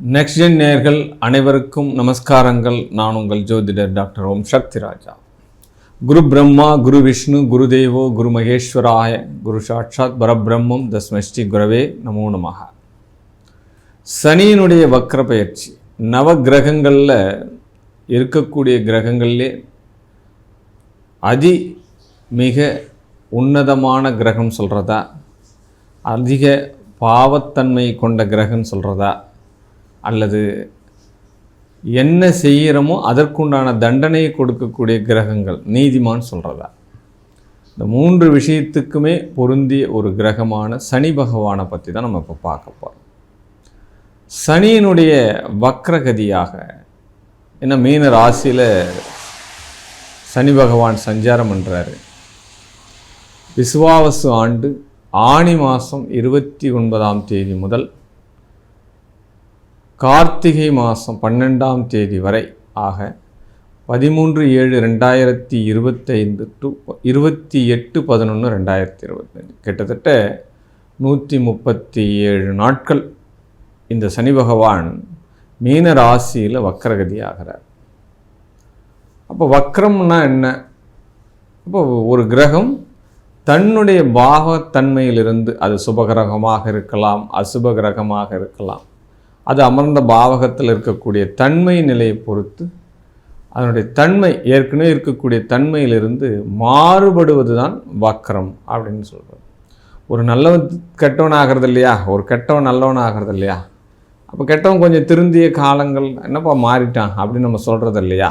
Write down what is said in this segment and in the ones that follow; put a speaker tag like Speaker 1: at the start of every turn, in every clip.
Speaker 1: Next gen நேர்கள் அனைவருக்கும் நமஸ்காரங்கள். நான் உங்கள் ஜோதிடர் டாக்டர் ஓம் சக்தி ராஜா குரு பிரம்மா குரு விஷ்ணு குரு தேவோ குரு மகேஸ்வராய குரு சாட்சாத் பரபிரம்மம் தஸ்மஷ்டி குரவே நமோ நமக. சனியினுடைய வக்ர பயிற்சி. நவ கிரகங்களில் இருக்கக்கூடிய கிரகங்கள்லே அதி மிக உன்னதமான கிரகம் சொல்கிறதா அதிக பாவத்தன்மை கொண்ட கிரகம் சொல்கிறதா அல்லது என்ன செய்கிறோமோ அதற்குண்டான தண்டனையை கொடுக்கக்கூடிய கிரகங்கள். நீதிமான் சொல்கிறதா இந்த மூன்று விஷயத்துக்குமே பொருந்திய ஒரு கிரகமான சனி பகவானை பற்றி தான் நம்ம இப்போ பார்க்க போகிறோம் சனியினுடைய வக்ரகதியாக என்ன மீன ராசியில் சனி பகவான் சஞ்சாரம் பண்ணுறாரு விசுவாவசு ஆண்டு ஆணி மாதம் இருபத்தி ஒன்பதாம் தேதி முதல் கார்த்திகை மாதம் பன்னெண்டாம் தேதி வரை ஆக பதிமூன்று ஏழு ரெண்டாயிரத்தி இருபத்தைந்து டு இருபத்தி எட்டு பதினொன்று ரெண்டாயிரத்தி இருபத்தஞ்சு கிட்டத்தட்ட நூற்றி முப்பத்தி ஏழு நாட்கள் இந்த சனி பகவான் மீன ராசியில் வக்கரகதி ஆகிறார் அப்போ வக்ரம்னா என்ன? அப்போ ஒரு கிரகம் தன்னுடைய பாகத்தன்மையிலிருந்து அது சுபகிரகமாக இருக்கலாம் அசுப கிரகமாக இருக்கலாம். அது அமர்ந்த பாவகத்தில் இருக்கக்கூடிய தன்மை நிலையை பொறுத்து அதனுடைய தன்மை ஏற்கனவே இருக்கக்கூடிய தன்மையிலிருந்து மாறுபடுவது தான் வக்ரம் அப்படின்னு சொல்கிறது ஒரு நல்லவன் கெட்டவன் ஆகிறது இல்லையா? ஒரு கெட்டவன் நல்லவன் ஆகிறது இல்லையா? அப்போ கெட்டவன் கொஞ்சம் திருந்திய காலங்கள் என்னப்பா மாறிட்டான் அப்படின்னு நம்ம சொல்கிறது இல்லையா?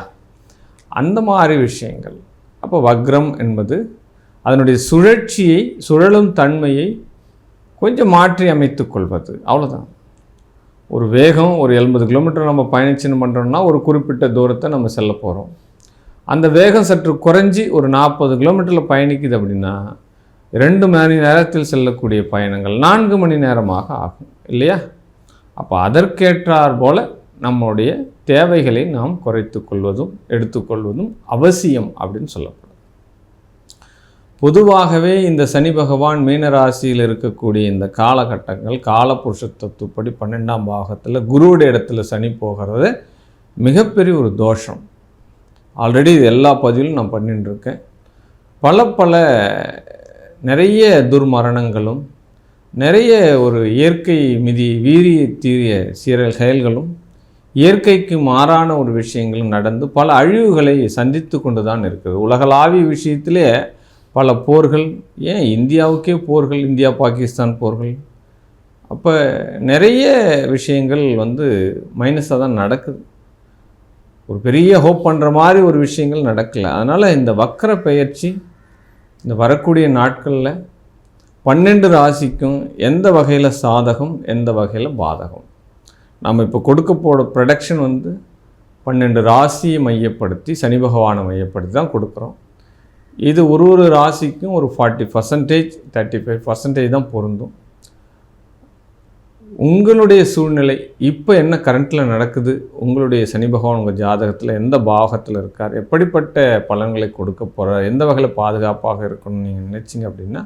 Speaker 1: அந்த மாதிரி விஷயங்கள். அப்போ வக்ரம் என்பது அதனுடைய சுழற்சியை சுழலும் தன்மையை கொஞ்சம் மாற்றி அமைத்து கொள்வது. அவ்வளோதான் ஒரு வேகம் ஒரு எண்பது கிலோமீட்டர் நம்ம பயணிச்சுன்னு பண்ணுறோம்னா ஒரு குறிப்பிட்ட தூரத்தை நம்ம செல்ல போகிறோம் அந்த வேகம் சற்று குறைஞ்சி ஒரு நாற்பது கிலோமீட்டரில் பயணிக்குது அப்படின்னா ரெண்டு மணி நேரத்தில் செல்லக்கூடிய பயணங்கள் நான்கு மணி நேரமாக ஆகும் இல்லையா? அப்போ அதற்கேற்றார் போல் நம்முடைய தேவைகளை நாம் குறைத்து கொள்வதும் எடுத்துக்கொள்வதும் அவசியம் அப்படின்னு சொல்லப்படும். பொதுவாகவே இந்த சனி பகவான் மீனராசியில் இருக்கக்கூடிய இந்த காலகட்டங்கள் காலபுருஷ தத்துவப்படி பன்னெண்டாம் பாகத்தில் குருவுடைய இடத்துல சனி போகிறது மிகப்பெரிய ஒரு தோஷம். ஆல்ரெடி இது எல்லா பதிவிலும் நான் பண்ணிட்டுருக்கேன். பல பல நிறைய துர்மரணங்களும் நிறைய ஒரு இயற்கை மிதி வீரிய தீரிய சீரல் செயல்களும் இயற்கைக்கு மாறான ஒரு விஷயங்களும் நடந்து பல அழிவுகளை சந்தித்து கொண்டு தான் இருக்குது. உலகளாவிய விஷயத்திலே பல போர்கள் ஏன் இந்தியாவுக்கே போர்கள் இந்தியா பாகிஸ்தான் போர்கள்? அப்போ நிறைய விஷயங்கள் வந்து மைனஸாக தான் நடக்குது. ஒரு பெரிய ஹோப் பண்ணுற மாதிரி ஒரு விஷயங்கள் நடக்கலை. அதனால் இந்த வக்கர பெயர்ச்சி இந்த வரக்கூடிய நாட்களில் பன்னெண்டு ராசிக்கும் எந்த வகையில் சாதகம் எந்த வகையில் பாதகம்? நம்ம இப்போ கொடுக்க போகிற ப்ரொடக்ஷன் வந்து பன்னெண்டு ராசியை மையப்படுத்தி சனி பகவானை மையப்படுத்தி தான் கொடுக்குறோம். இது ஒரு ஒரு ராசிக்கும் ஒரு forty percentage thirty five percentage தான் பொருந்தும். உங்களுடைய சூழ்நிலை இப்போ என்ன கரண்ட்டில் நடக்குது? உங்களுடைய சனி பகவான் உங்கள் ஜாதகத்தில் எந்த பாகத்தில் இருக்கார்? எப்படிப்பட்ட பலன்களை கொடுக்க போகிறார் எந்த வகையில் பாதுகாப்பாக இருக்கணும்னு நீங்கள் நினச்சிங்க அப்படின்னா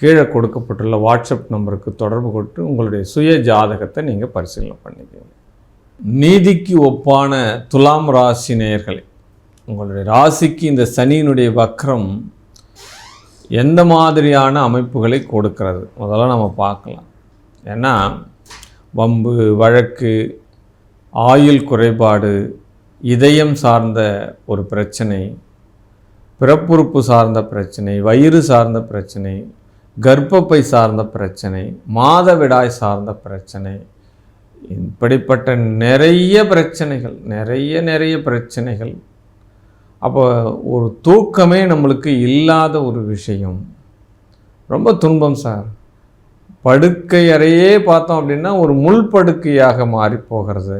Speaker 1: கீழே கொடுக்கப்பட்டுள்ள வாட்ஸ்அப் நம்பருக்கு தொடர்பு கொண்டு உங்களுடைய சுய ஜாதகத்தை நீங்கள் பரிசீலனை பண்ணிக்கோங்க. நீதிக்கு ஒப்பான துலாம் ராசி நேயர்களை உங்களுடைய ராசிக்கு இந்த சனியினுடைய வக்ரம் எந்த மாதிரியான அமைப்புகளை கொடுக்கிறது? முதல்ல நம்ம பார்க்கலாம். ஏன்னா வம்பு வழக்கு ஆயுள் குறைபாடு இதயம் சார்ந்த ஒரு பிரச்சனை பிறப்புறுப்பு சார்ந்த பிரச்சனை வயிறு சார்ந்த பிரச்சனை கர்ப்பப்பை சார்ந்த பிரச்சனை மாதவிடாய் சார்ந்த பிரச்சனை இப்படிப்பட்ட நிறைய பிரச்சனைகள் நிறைய நிறைய பிரச்சனைகள் அப்போ ஒரு தூக்கமே நம்மளுக்கு இல்லாத ஒரு விஷயம். ரொம்ப துன்பம் சார் படுக்கை அறையே பார்த்தோம் அப்படின்னா ஒரு முள் படுக்கையாக மாறி போகிறது.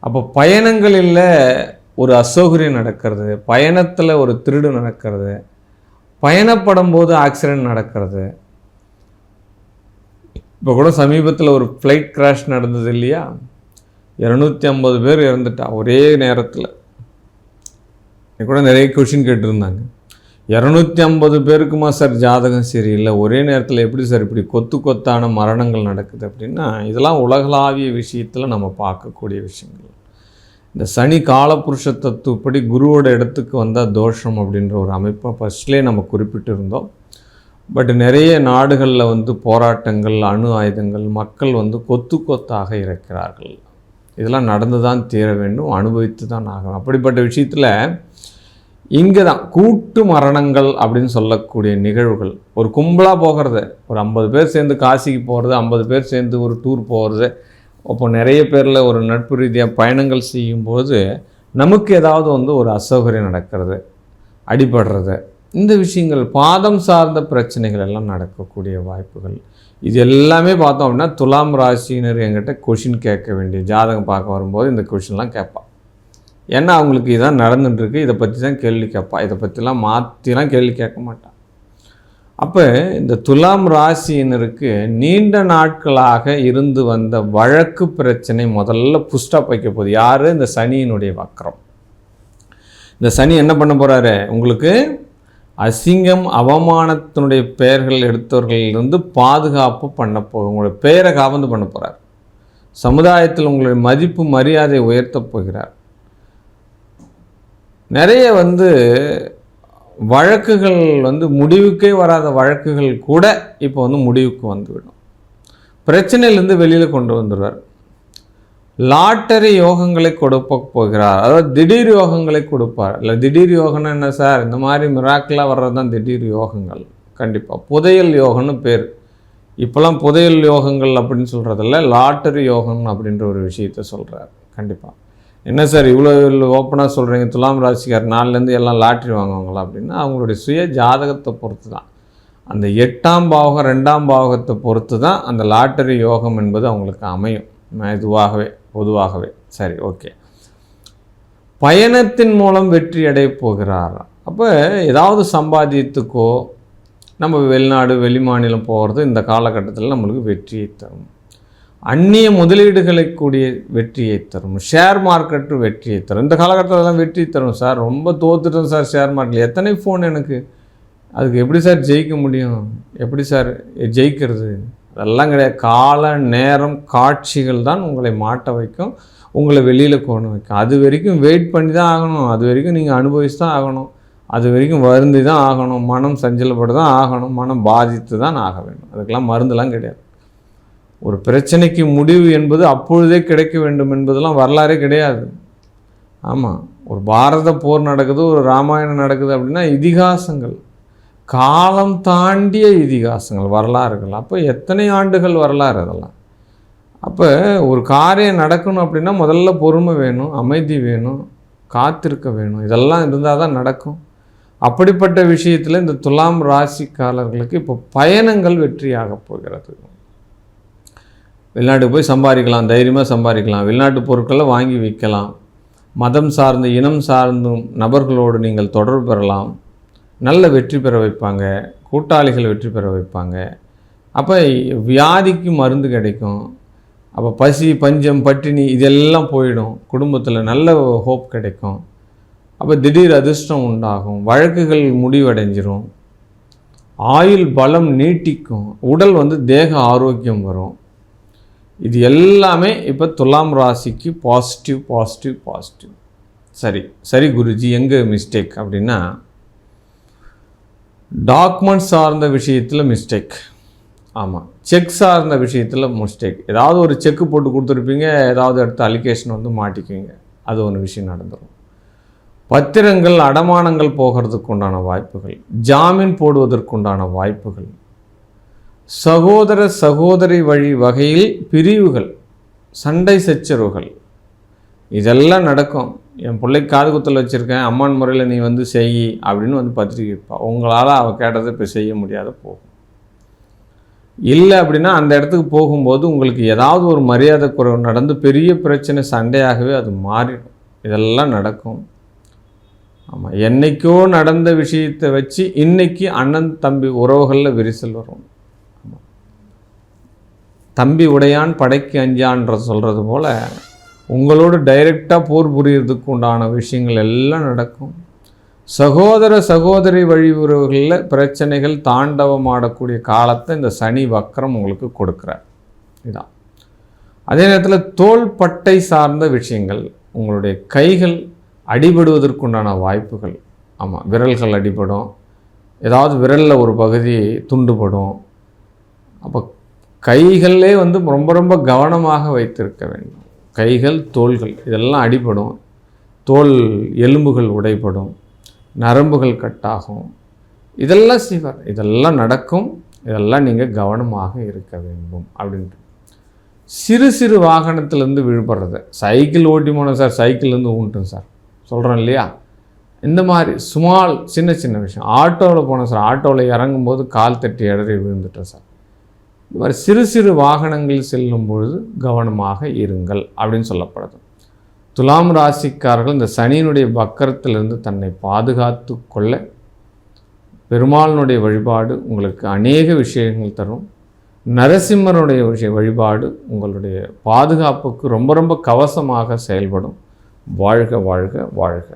Speaker 1: அப்போ பயணங்களில் ஒரு அசௌகரியம் நடக்கிறது. பயணத்தில் ஒரு திருடு நடக்கிறது. பயணப்படும் போது ஆக்சிடெண்ட் நடக்கிறது. இப்போ கூட சமீபத்தில் ஒரு ஃப்ளைட் கிராஷ் நடந்தது இல்லையா? இரநூத்தி ஐம்பது பேர் இறந்துட்டா ஒரே நேரத்தில். கூட நிறைய கொஷின் கேட்டிருந்தாங்க. இரநூத்தி ஐம்பது பேருக்குமா சார் ஜாதகம் சரியில்லை? ஒரே நேரத்தில் எப்படி சார் இப்படி கொத்து கொத்தான மரணங்கள் நடக்குது அப்படின்னா இதெல்லாம் உலகளாவிய விஷயத்தில் நம்ம பார்க்கக்கூடிய விஷயங்கள். இந்த சனி காலபுருஷ தத்துவப்படி குருவோட இடத்துக்கு வந்தால் தோஷம் அப்படின்ற ஒரு அமைப்பை ஃபஸ்ட்லேயே நம்ம குறிப்பிட்டிருந்தோம். பட் நிறைய நாடுகளில் வந்து போராட்டங்கள் அணு ஆயுதங்கள் மக்கள் வந்து கொத்து கொத்தாக இருக்கிறார்கள் இதெல்லாம் நடந்து தான் தீர வேண்டும் அனுபவித்து தான் ஆகணும். அப்படிப்பட்ட விஷயத்தில் இங்கே தான் கூட்டு மரணங்கள் அப்படின்னு சொல்லக்கூடிய நிகழ்வுகள். ஒரு கும்பலாக போகிறது ஒரு ஐம்பது பேர் சேர்ந்து காசிக்கு போகிறது ஐம்பது பேர் சேர்ந்து ஒரு டூர் போகிறது அப்போ நிறைய பேரில் ஒரு நட்பு ரீதியாக பயணங்கள் செய்யும்போது நமக்கு ஏதாவது வந்து ஒரு அசௌகரியம் நடக்கிறது அடிபடுறது. இந்த விஷயங்கள் பாதம் சார்ந்த பிரச்சனைகள் எல்லாம் நடக்கக்கூடிய வாய்ப்புகள். இது எல்லாமே பார்த்தோம் அப்படின்னா துலாம் ராசினர் என்கிட்ட கொஷின் கேட்க வேண்டிய ஜாதகம் பார்க்க வரும்போது இந்த கொஷின்லாம் கேட்பான். ஏன்னா அவங்களுக்கு இதான் நடந்துட்டுருக்கு? இதை பற்றி தான் கேள்வி கேட்பா. இதை பற்றிலாம் மாற்றிலாம் கேள்வி கேட்க மாட்டான் அப்போ இந்த துலாம் ராசியினருக்கு நீண்ட நாட்களாக இருந்து வந்த வழக்கு பிரச்சனை முதல்ல புஷ்டாப் வைக்க போகுது. யார்? இந்த சனியினுடைய வக்கரம். இந்த சனி என்ன பண்ண போகிறாரு உங்களுக்கு அசிங்கம் அவமானத்தினுடைய பெயர்கள் எடுத்தவர்களிலிருந்து பாதுகாப்பு பண்ண போ உங்களுடைய பெயரை காவந்து பண்ண போகிறார் சமுதாயத்தில் உங்களுடைய மதிப்பு மரியாதை உயர்த்தப் போகிறார். நிறைய வந்து வழக்குகள் வந்து முடிவுக்கே வராத வழக்குகள் கூட இப்போ வந்து முடிவுக்கு வந்துவிடும். பிரச்சனையிலேருந்து வெளியில் கொண்டு வந்துடுவார் லாட்டரி யோகங்களை கொடுப்ப போகிறார். அதாவது திடீர் யோகங்களை கொடுப்பார். இல்லை திடீர் யோகம்னா என்ன சார்? இந்த மாதிரி மிராக்கலாக வர்றது தான் திடீர் யோகங்கள். கண்டிப்பாக புதையல் யோகம்னு பேர். இப்போல்லாம் புதையல் யோகங்கள் அப்படின்னு சொல்கிறதில்ல லாட்டரி யோகம் அப்படின்ற ஒரு விஷயத்த சொல்கிறார் கண்டிப்பாக என்ன சார் இவ்வளோ ஓப்பனாக சொல்கிறீங்க துலாம் ராசிக்கார் நாலுலேருந்து எல்லாம் லாட்ரி வாங்குவாங்களா அப்படின்னா அவங்களுடைய சுய ஜாதகத்தை பொறுத்து தான் அந்த எட்டாம் பாவகம் ரெண்டாம் பாவகத்தை பொறுத்து தான் அந்த லாட்டரி யோகம் என்பது அவங்களுக்கு அமையும். இதுவாகவே பொதுவாகவே. சரி ஓகே பயணத்தின் மூலம் வெற்றி அடைய போகிறார்? அப்போ ஏதாவது சம்பாதியத்துக்கோ நம்ம வெளிநாடு வெளிமாநிலம் போகிறது இந்த காலகட்டத்தில் நம்மளுக்கு வெற்றியை தரும். அந்நிய முதலீடுகளை கூடிய வெற்றியை தரும். ஷேர் மார்க்கெட்டு வெற்றியை தரும். இந்த காலகட்டத்தில் எல்லாம் வெற்றி தரும். சார் ரொம்ப தோத்துட்டோம் சார் ஷேர் மார்க்கெட்டில் எத்தனை ஃபோன் எனக்கு? அதுக்கு எப்படி சார் ஜெயிக்க முடியும்? எப்படி சார் ஜெயிக்கிறது? அதெல்லாம் கிடையாது. கால நேரம் காட்சிகள் தான் உங்களை மாட்ட வைக்கும். உங்களை வெளியில் கொண்டு வைக்கும். அது வரைக்கும் வெயிட் பண்ணி தான் ஆகணும். அது வரைக்கும் நீங்கள் அனுபவிச்சு தான் ஆகணும். அது வரைக்கும் வருந்தி தான் ஆகணும். மனம் சஞ்சலப்பட்டு தான் ஆகணும். மனம் பாதித்து தான் ஆக வேண்டும். அதுக்கெல்லாம் மருந்துலாம் கிடையாது. ஒரு பிரச்சனைக்கு முடிவு என்பது அப்பொழுதே கிடைக்க வேண்டும் என்பதெல்லாம் வரலாறே கிடையாது. ஆமாம் ஒரு பாரத போர் நடக்குது ஒரு ராமாயணம் நடக்குது அப்படின்னா இதிகாசங்கள். காலம் தாண்டிய இதிகாசங்கள் வரலாறுகள். அப்போ எத்தனை ஆண்டுகள் வரலாறு அதெல்லாம்? அப்போ ஒரு காரியம் நடக்கணும் அப்படின்னா முதல்ல பொறுமை வேணும் அமைதி வேணும் காத்திருக்க வேணும். இதெல்லாம் இருந்தால் தான் நடக்கும். அப்படிப்பட்ட விஷயத்தில் இந்த துலாம் ராசிக்காரர்களுக்கு இப்போ பயணங்கள் வெற்றியாக போகிறது. வெளிநாட்டுக்கு போய் சம்பாதிக்கலாம் தைரியமாக சம்பாதிக்கலாம். வெளிநாட்டு பொருட்களை வாங்கி விற்கலாம். மதம் சார்ந்த இனம் சார்ந்தும் நபர்களோடு நீங்கள் தொடர்பு பெறலாம். நல்ல வெற்றி பெற வைப்பாங்க. கூட்டாளிகள் வெற்றி பெற வைப்பாங்க. அப்போ வியாதிக்கு மருந்து கிடைக்கும். அப்போ பசி பஞ்சம் பட்டினி இதெல்லாம் போயிடும். குடும்பத்தில் நல்ல ஹோப் கிடைக்கும். அப்போ திடீர் அதிர்ஷ்டம் உண்டாகும். வழக்குகள் முடிவடைஞ்சிரும். ஆயுள் பலம் நீட்டிக்கும். உடல் வந்து தேக ஆரோக்கியம் வரும். இது எல்லாமே இப்போ துலாம் ராசிக்கு பாசிட்டிவ் பாசிட்டிவ் பாசிட்டிவ் சரி சரி குருஜி எங்கே மிஸ்டேக் அப்படின்னா டாக்குமெண்ட் சார்ந்த விஷயத்தில் மிஸ்டேக் ஆமாம் செக் சார்ந்த விஷயத்தில் மிஸ்டேக் ஏதாவது ஒரு செக்கு போட்டு கொடுத்துருப்பீங்க ஏதாவது அடுத்த அலிகேஷன் வந்து மாட்டிக்குவீங்க. அது ஒன்று விஷயம் நடந்துடும் பத்திரங்கள் அடமானங்கள் போகிறதுக்கு உண்டான வாய்ப்புகள். ஜாமீன் போடுவதற்குண்டான வாய்ப்புகள். சகோதர சகோதரி வழி வகையில் பிரிவுகள் சண்டை சச்சரவுகள். இதெல்லாம் நடக்கும். என் பிள்ளை காது குத்தல் வச்சுருக்கேன் அம்மான் முறையில் நீ வந்து செய் அப்படின்னு வந்து பத்திரிக்கை வைப்பா. உங்களால் அவள் கேட்டதை இப்போ செய்ய முடியாத போகும். இல்லை அப்படின்னா அந்த இடத்துக்கு போகும்போது உங்களுக்கு ஏதாவது ஒரு மரியாதை குறைவு நடந்து பெரிய பிரச்சனை சண்டையாகவே அது மாறிடும். இதெல்லாம் நடக்கும். ஆமாம் என்றைக்கோ நடந்த விஷயத்தை வச்சு இன்னைக்கு அண்ணன் தம்பி உறவுகளில் விரிசல் வரும். தம்பி உடையான் படைக்கு அஞ்சான்ற சொல்கிறது போல் உங்களோடு டைரெக்டாக போர் புரியறதுக்கு உண்டான விஷயங்கள் எல்லாம் நடக்கும். சகோதர சகோதரி வழி உறவுகளில் பிரச்சனைகள் தாண்டவமாடக்கூடிய காலத்தை இந்த சனி வக்கரம் உங்களுக்கு கொடுக்குறார். இதுதான் அதே நேரத்தில் தோள்பட்டை சார்ந்த விஷயங்கள் உங்களுடைய கைகள் அடிபடுவதற்குண்டான வாய்ப்புகள். ஆமாம் விரல்கள் அடிபடும். ஏதாவது விரலில் ஒரு பகுதி துண்டுபடும். அப்போ கைகளே வந்து ரொம்ப ரொம்ப கவனமாக வைத்திருக்க வேண்டும். கைகள் தோள்கள் இதெல்லாம் அடிபடும். தோல் எலும்புகள் உடைபடும். நரம்புகள் கட்டாகும். இதெல்லாம் செய்வார் இதெல்லாம் நடக்கும். இதெல்லாம் நீங்கள் கவனமாக இருக்க வேண்டும் அப்படின்ட்டு. சிறு சிறு வாகனத்திலேருந்து விழுபடுறது. சைக்கிள் ஓட்டி போனோம் சார் சைக்கிள்லேருந்து ஊன்ட்டும் சார். சொல்கிறோம் இல்லையா? இந்த மாதிரி சுமால் சின்ன சின்ன விஷயம். ஆட்டோவில் போனோம் சார் ஆட்டோவில் இறங்கும்போது கால் தட்டி இடறி விழுந்துட்டோம் சார். இந்த மாதிரி சிறு சிறு வாகனங்கள் செல்லும் பொழுது கவனமாக இருங்கள் அப்படின்னு சொல்லப்படுது. துலாம் ராசிக்காரர்கள் இந்த சனியினுடைய வக்கரத்திலிருந்து தன்னை பாதுகாத்து கொள்ள பெருமாளினுடைய வழிபாடு உங்களுக்கு அநேக விஷயங்கள் தரும். நரசிம்மனுடைய விஷய வழிபாடு உங்களுடைய பாதுகாப்புக்கு ரொம்ப ரொம்ப கவசமாக செயல்படும். வாழ்க வாழ்க வாழ்க.